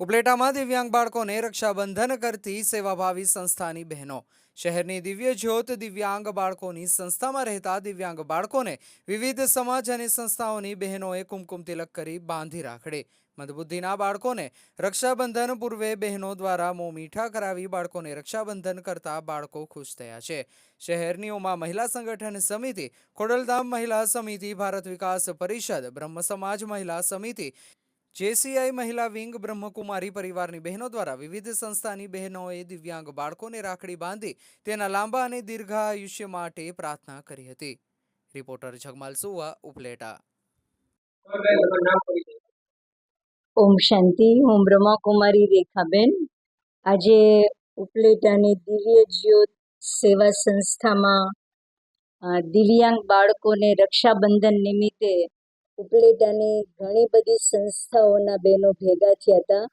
ઉપલેટામાં દિવ્યાંગ બાળકોને રક્ષાબંધન કરતી સેવાભાવી સંસ્થાની બહેનો. શહેરની દિવ્ય જ્યોત દિવ્યાંગ બાળકોની સંસ્થામાં રહેતા દિવ્યાંગ બાળકોને વિવિધ સમાજ અને સંસ્થાઓની બહેનોએ કુમકુમ તિલક કરી બાંધી રાખડી. મંદબુદ્ધિના બાળકોને રક્ષાબંધન પૂર્વે બહેનો દ્વારા મોં મીઠા કરાવી બાળકોને રક્ષાબંધન કરતા બાળકો ખુશ થયા છે. શહેરની ઉમા મહિલા સંગઠન સમિતિ, ખોડલધામ મહિલા સમિતિ, ભારત વિકાસ પરિષદ, બ્રહ્મ સમાજ મહિલા સમિતિ જેસીઆઈ મહિલા વિંગ બ્રહ્મકુમારી પરિવારની બહેનો દ્વારા વિવિધ સંસ્થાની બહેનોએ દિવ્યાંગ બાળકોને રાખડી બાંધી તેના લાંબા અને દીર્ઘાયુષ્ય માટે પ્રાર્થના કરી હતી. રિપોર્ટર જગમાલ સુવા, ઉપલેટા. ઓમ શાંતિ, હું બ્રહ્માકુમારી રેખાબેન. આજે ઉપલેટાની દિવ્ય જ્યોત સેવા સંસ્થામાં દિવ્યાંગ બાળકોને રક્ષાબંધન નિમિત્તે ઉપલેટાની ઘણી બધી સંસ્થાઓના બહેનો ભેગા થયા હતા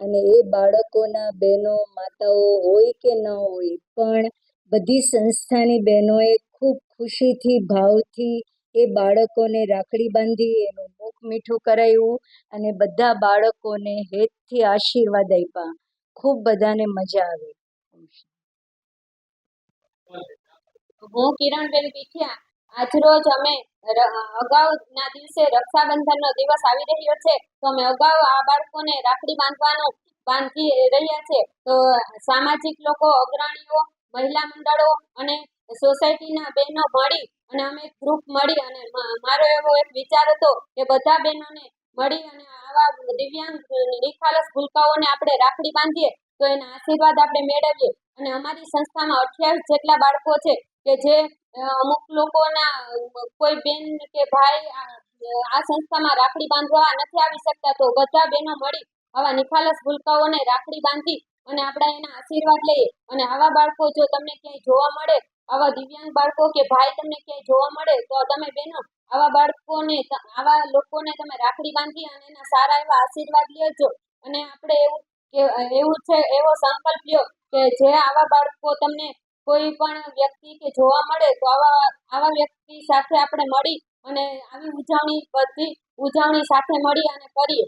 અને એ બાળકોના બહેનો માતાઓ હોય કે ન હોય, પણ બધી સંસ્થાની બહેનોએ ખૂબ ખુશીથી, ભાવથી એ બાળકોને રાખડી બાંધી, એનું મુખ મીઠું કરાવ્યું અને બધા બાળકોને હેતથી આશીર્વાદ આપ્યા. ખૂબ બધાને મજા આવી. હું કિરણબેન પીઠિયા આજરોજ અમે અગાઉના દિવસે રક્ષાબંધનનો દિવસ આવી રહ્યો છે, તો અમે અગાઉ આ બાળકોને રાખડી બાંધવાનો, બાંધી રહ્યા છે. તો સામાજિક લોકો, અગ્રણીઓ, મહિલા મંડળો અને સોસાયટીના બહેનો મળી અને અમે ગ્રુપ મળી અને મારો એવો એક વિચાર હતો કે બધા બહેનોને મળી અને આવા દિવ્યાંગ નિખાલસ ભૂલકાઓને આપણે રાખડી બાંધીએ, તો એના આશીર્વાદ આપણે મેળવીએ. અને અમારી સંસ્થામાં અઠ્યાવીસ જેટલા બાળકો છે કે જે અમુક લોકોના કોઈ બેન કે ભાઈ આ સંસ્થામાં રાખડી બાંધવા નથી આવી શકતા, તો બધા બહેનો મળી આવા નિખાલસ ભૂલકાઓને રાખડી બાંધી અને આપણા એના આશીર્વાદ લઈએ. અને આવા બાળકો જો તમને ક્યાંય જોવા મળે, આવા દિવ્યાંગ બાળકો કે ભાઈ તમને ક્યાંય જોવા મળે, તો તમે બહેનો આવા બાળકોને, આવા લોકોને તમે રાખડી બાંધી અને એના સારા એવા આશીર્વાદ લેજો. અને આપણે એવું કે, એવું છે, એવો સંકલ્પ લ્યો કે જે આવા બાળકો તમને કોઈ પણ વ્યક્તિ કે જોવા મળે તો આવા આવા વ્યક્તિ સાથે આપણે મળી અને આવી ઉજવણી બધી ઉજવણી સાથે મળી અને કરીએ.